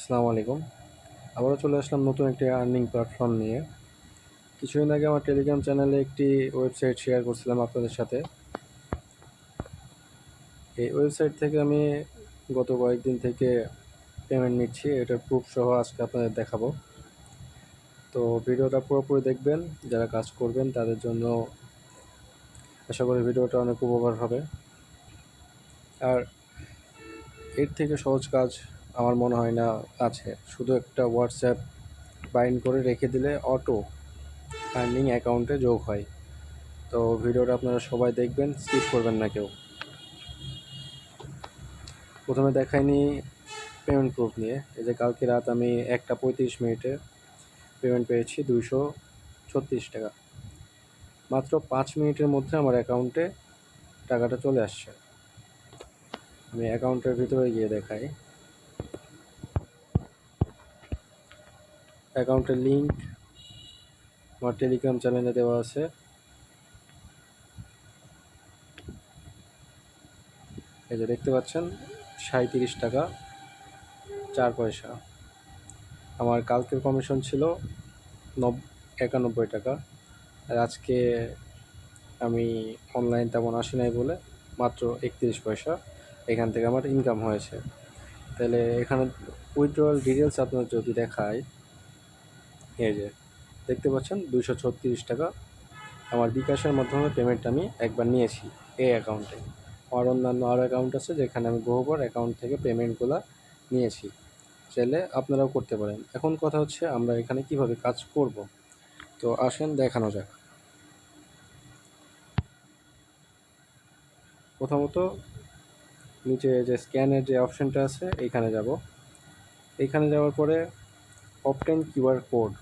আসসালামু আলাইকুম। আবারও চলে আসলাম নতুন একটি আর্নিং প্ল্যাটফর্ম নিয়ে। কিছুদিন আগে আমার টেলিগ্রাম চ্যানেলে একটি ওয়েবসাইট শেয়ার করছিলাম আপনাদের সাথে। এই ওয়েবসাইট থেকে আমি গত কয়েকদিন থেকে পেমেন্ট নিচ্ছি এটার প্রুফ সহ আজকে আপনাদের দেখাবো। তো ভিডিওটা পুরোপুরি দেখবেন, যারা কাজ করবেন তাদের জন্য আশা করি ভিডিওটা অনেক উপকার হবে। আর এর থেকে সহজ কাজ আমার মনে হয় না আছে। শুধু একটা হোয়াটসঅ্যাপ বাইন্ড করে রেখে দিলে অটো আর্নিং অ্যাকাউন্টে যোগ হয়। তো ভিডিওটা আপনারা সবাই দেখবেন স্কিপ করবেন না কেউ। প্রথমে দেখাইনি পেমেন্ট প্রুফ নিয়ে। এই যে কালকে রাত আমি একটা পঁয়ত্রিশ মিনিটে পেমেন্ট পেয়েছি দুইশো ছত্রিশ টাকা। মাত্র পাঁচ মিনিটের মধ্যে আমার অ্যাকাউন্টে টাকাটা চলে আসছে। আমি অ্যাকাউন্টের ভিতরে গিয়ে দেখাই। অ্যাকাউন্টের লিঙ্ক আমার টেলিগ্রাম চ্যানেলে দেওয়া আছে। এই যে দেখতে পাচ্ছেন সাঁত্রিশ টাকা, চার পয়সা। আমার কালকের কমিশন ছিল নব, একানব্বই টাকা। আর আজকে আমি অনলাইন তেমন আসি নাই বলে মাত্র একত্রিশ পয়সা এখান থেকে আমার ইনকাম হয়েছে। তাহলে এখানে উইথড্রয়াল ডিটেলস আপনার যদি দেখায় এই যে, দেখতে পাচ্ছেন দুশো ছত্রিশ টাকা। আমার বিকাশের মাধ্যমে পেমেন্ট আমি একবার নিয়েছি এই অ্যাকাউন্টে আমার অন্যান্য আরও অ্যাকাউন্ট আছে যেখানে আমি বহুবার অ্যাকাউন্ট থেকে পেমেন্টগুলো নিয়েছি। চাইলে আপনারাও করতে পারেন। এখন কথা হচ্ছে আমরা এখানে কীভাবে কাজ করব। তো আসেন দেখানো যাক। প্রথমত নিচে যে স্ক্যানের যে অপশানটা আছে এইখানে যাব। এইখানে যাওয়ার পরে অপটেন কিউআর কোড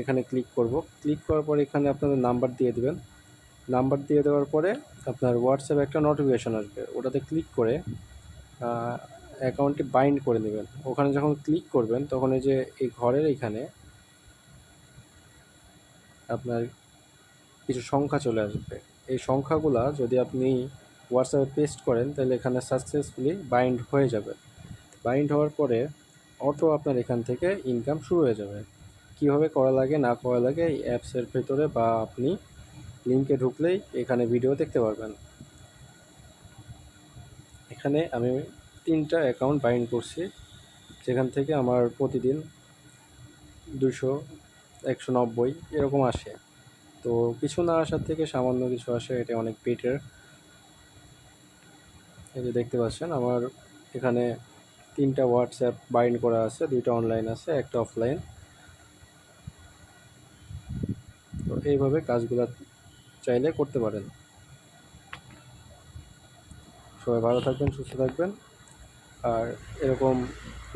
এখানে ক্লিক করব। ক্লিক করার পরে এখানে আপনাদের নাম্বার দিয়ে দেবেন। নাম্বার দিয়ে দেওয়ার পরে আপনার হোয়াটসঅ্যাপে একটা নোটিফিকেশান আসবে। ওটাতে ক্লিক করে অ্যাকাউন্টটি বাইন্ড করে নেবেন। ওখানে যখন ক্লিক করবেন, তখন এই যে এই ঘরের এখানে আপনার কিছু সংখ্যা চলে আসবে। এই সংখ্যাগুলা যদি আপনি হোয়াটসঅ্যাপে পেস্ট করেন, তাহলে এখানে সাকসেসফুলি বাইন্ড হয়ে যাবে। বাইন্ড হওয়ার পরে অটো আপনার এখান থেকে ইনকাম শুরু হয়ে যাবে। কীভাবে করা লাগে, না করা লাগে, এই অ্যাপসের ভেতরে বা আপনি লিঙ্কে ঢুকলেই এখানে ভিডিও দেখতে পারবেন। এখানে আমি তিনটা অ্যাকাউন্ট বাইন্ড করছি। যেখান থেকে আমার প্রতিদিন দুশো একশো নব্বই এরকম আসে। তো কিছু না আসার থেকে সামান্য কিছু আসে, এটা অনেক বেটার যে দেখতে পাচ্ছেন, আমার এখানে তিনটা হোয়াটসঅ্যাপ বাইন্ড করা আছে, দুইটা অনলাইন আছে, একটা অফলাইন তো এইভাবে কাজগুলো চাইলে করতে পারেন। সবাই ভালো থাকবেন, সুস্থ থাকবেন। আর এরকম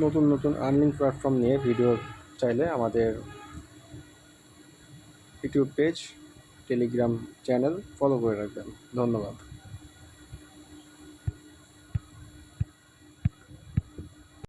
নতুন নতুন আর্নিং প্ল্যাটফর্ম নিয়ে ভিডিও চাইলে আমাদের YouTube page Telegram channel follow করে রাখবেন। ধন্যবাদ।